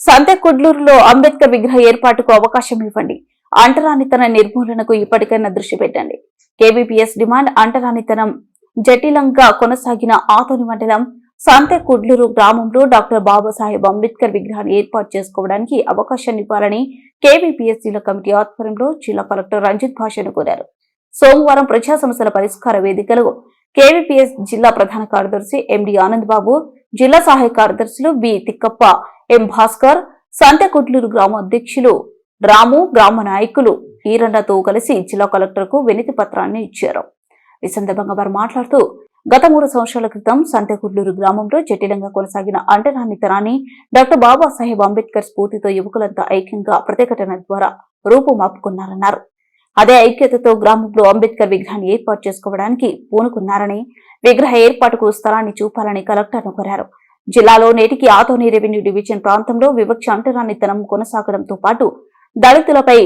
సంతెకుడ్లూరులో అంబేద్కర్ విగ్రహ ఏర్పాటుకు అవకాశం ఇవ్వండి. అంటరానితన నిర్మూలనకు ఇప్పటికైనా దృష్టి పెట్టండి. కేబీపీఎస్ డిమాండ్ అంటరానితనం. జటిలంగా కొనసాగిన ఆతోని మండలం సంతెకుడ్లూరు గ్రామంలో డాక్టర్ బాబాసాహెబ్ అంబేద్కర్ విగ్రహాన్ని ఏర్పాటు చేసుకోవడానికి అవకాశాన్ని ఇవ్వాలని కేబీపీఎస్ జిల్లా కమిటీ ఆధ్వర్యంలో జిల్లా కలెక్టర్ రంజిత్ భాషను కోరారు. సోమవారం ప్రజా సమస్యల పరిష్కార వేదికలో కేవీపీఎస్ జిల్లా ప్రధాన కార్యదర్శి ఎండి ఆనంద్ బాబు జిల్లా సహాయ కార్యదర్శులు బి తిక్కప్ప ఎం భాస్కర్ సంతెకొట్లూరు గ్రామ అధ్యక్షులు రాము గ్రామ నాయకులు ఈరన్నతో కలిసి జిల్లా కలెక్టర్కు వినతి పత్రాన్ని ఇచ్చారు. ఈ సందర్భంగా వారు మాట్లాడుతూ గత మూడు సంవత్సరాల క్రితం సంతెకుడ్లూరు గ్రామంలో జటిలంగా కొనసాగిన అంటరానితనాన్ని డాక్టర్ బాబాసాహెబ్ అంబేద్కర్ స్ఫూర్తితో యువకులంతా ఐక్యంగా ప్రతిఘటన ద్వారా రూపుమాపుకున్నారన్నారు. అదే ఐక్యతతో గ్రామంలో అంబేద్కర్ విగ్రహాన్ని ఏర్పాటు చేసుకోవడానికి పూనుకున్నారని విగ్రహ ఏర్పాటుకు స్థలాన్ని చూపాలని కలెక్టర్ను కోరారు. జిల్లాలో నేటికి ఆతోని రెవెన్యూ డివిజన్ ప్రాంతంలో వివక్ష అంటరానితనం కొనసాగడంతో పాటు దళితులపై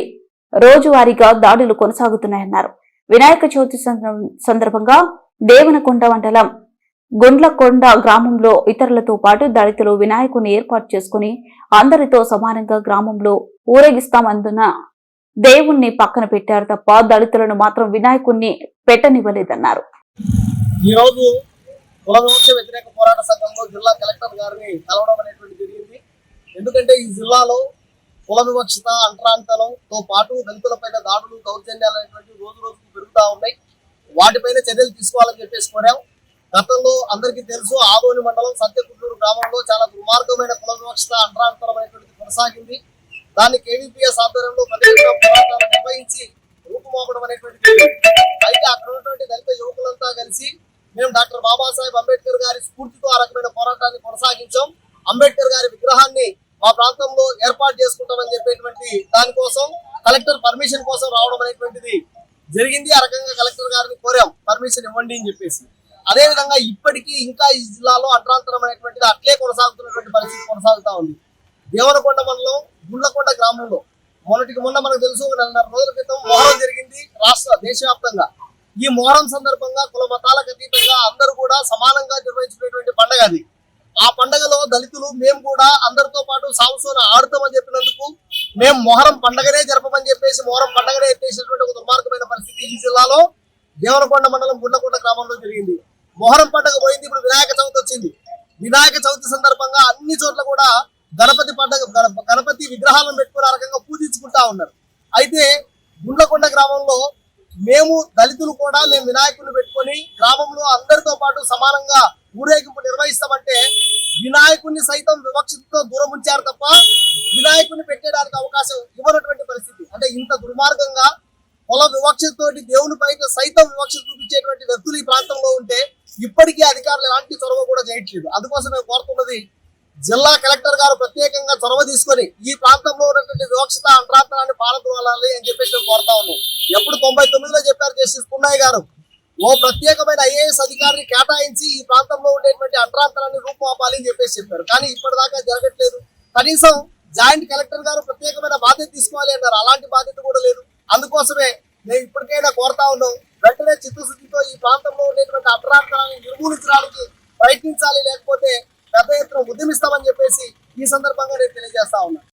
రోజువారీగా దాడులు కొనసాగుతున్నాయన్నారు. వినాయక చవితి సందర్భంగా దేవనకొండ మండలం గుండ్లకొండ గ్రామంలో ఇతరులతో పాటు దళితులు వినాయకుని ఏర్పాటు చేసుకుని అందరితో సమానంగా గ్రామంలో ఊరేగిస్తామందున దేవుణ్ణి పక్కన పెట్టారు తప్ప దళితులను మాత్రం వినాయకుణ్ణి పెట్టనివ్వలేదన్నారు. ఈరోజు కుల వివక్ష వ్యతిరేక పోరాట సంఘంలో జిల్లా కలెక్టర్ గారిని కలవడం అనేటువంటి జరిగింది. ఎందుకంటే ఈ జిల్లాలో కుల వివక్షత అంటరాంతరంతో పాటు దళితులపైన దాడులు దౌర్జన్యాలు అనేటువంటి రోజు రోజుకు పెరుగుతా ఉన్నాయి. వాటిపైన చర్యలు తీసుకోవాలని చెప్పేసి కోరాం. గతంలో అందరికీ తెలుసు ఆదోని మండలం సత్యకుట్లూరు గ్రామంలో చాలా దుర్మార్గమైన కుల వివక్షత అంటరాంతరం అనేటువంటిది కొనసాగింది. దాన్ని కేవీపీఎస్ ఆధ్వర్యంలో ప్రత్యేక పోరాటాలు నిర్వహించి రూపుమాపడం అనేటువంటిది అయితే అక్కడ ఉన్నటువంటి దళిత యువకులంతా కలిసి మేము డాక్టర్ బాబాసాహెబ్ అంబేద్కర్ గారి స్ఫూర్తితో ఆ రకమైన పోరాటాన్ని కొనసాగించాం. అంబేద్కర్ గారి విగ్రహాన్ని మా ప్రాంతంలో ఏర్పాటు చేసుకుంటామని చెప్పేటువంటి దానికోసం కలెక్టర్ పర్మిషన్ కోసం రావడం అనేటువంటిది జరిగింది. ఆ రకంగా కలెక్టర్ గారిని కోరాం. పర్మిషన్ ఇవ్వండి అని చెప్పేసి. అదే విధంగా ఇప్పటికీ ఇంకా ఈ జిల్లాలో అట్రాంతరం అనేటువంటిది అట్లే కొనసాగుతున్నటువంటి పరిస్థితి కొనసాగుతా ఉంది. దేవనకొండ మండలం గుండ్లకొండ గ్రామంలో. మొన్నటికి మొన్న మనకు తెలుసు నెలన్నర రోజుల క్రితం మొహరం జరిగింది రాష్ట్ర దేశవ్యాప్తంగా. ఈ మొహరం సందర్భంగా కుల మతాలకు అతీతంగా అందరూ కూడా సమానంగా నిర్వహించినటువంటి పండగ అది. ఆ పండగలో దళితులు మేము కూడా అందరితో పాటు సాంసోన ఆడుతామని చెప్పినందుకు మేము మొహరం పండగనే జరపమని చెప్పేసి మొహరం పండగనే ఎత్తేసినటువంటి ఒక దుర్మార్గమైన పరిస్థితి ఈ జిల్లాలో దేవనకొండ మండలం గుండకొండ గ్రామంలో జరిగింది. మొహరం పండగ పోయింది ఇప్పుడు వినాయక చవితి వచ్చింది. వినాయక చవితి సందర్భంగా అన్ని చోట్ల కూడా గణపతి పండగ గణ- గణపతి విగ్రహాలను పెట్టుకుని ఆ రకంగా పూజించుకుంటా ఉన్నారు. అయితే గుండ్లకొండ గ్రామంలో మేము దళితులు కూడా మేము వినాయకులు పెట్టుకొని గ్రామంలో అందరితో పాటు సమానంగా ఊరేగింపు నిర్వహిస్తామంటే వినాయకుడిని సైతం వివక్షతతో దూరం ఉంచారు తప్ప వినాయకుడిని పెట్టేయడానికి అవకాశం ఇవ్వనటువంటి పరిస్థితి. అంటే ఇంత దుర్మార్గంగా కుల వివక్షతోటి దేవుని పైన సైతం వివక్ష చూపించేటువంటి వ్యక్తులు ఈ ప్రాంతంలో ఉంటే ఇప్పటికీ అధికారులు ఎలాంటి చొరవ కూడా చేయట్లేదు. అందుకోసం మేము కోరుతున్నది జిల్లా కలెక్టర్ గారు ప్రత్యేకంగా చొరవ తీసుకొని ఈ ప్రాంతంలో ఉన్నటువంటి వివక్షత అంతరాంతరాన్ని పాలద్రోలాలి అని చెప్పేసి మేము కోరుతా ఉన్నాం. ఎప్పుడు తొంభై తొమ్మిదిలో చెప్పారు జస్టిస్ పున్నాయి గారు. ఓ ప్రత్యేకమైన ఐఏఎస్ అధికారిని కేటాయించి ఈ ప్రాంతంలో ఉండేటువంటి అంతరాంతరాన్ని రూపుమాపాలి అని చెప్పేసి చెప్పారు. కానీ ఇప్పటిదాకా జరగట్లేదు. కనీసం జాయింట్ కలెక్టర్ గారు ప్రత్యేకమైన బాధ్యత తీసుకోవాలి అన్నారు. అలాంటి బాధ్యత కూడా లేదు. అందుకోసమే మేము ఇప్పటికైనా కోరుతా ఉన్నాం. వెంటనే చిత్తశుద్ధితో ఈ ప్రాంతంలో ఉండేటువంటి అంతరాంతరాన్ని నిర్మూలించడానికి ప్రయత్నించాలి. లేకపోతే పెద్ద ఎత్తున ఉద్యమిస్తామని చెప్పేసి ఈ సందర్భంగా నేను తెలియజేస్తా ఉన్నాను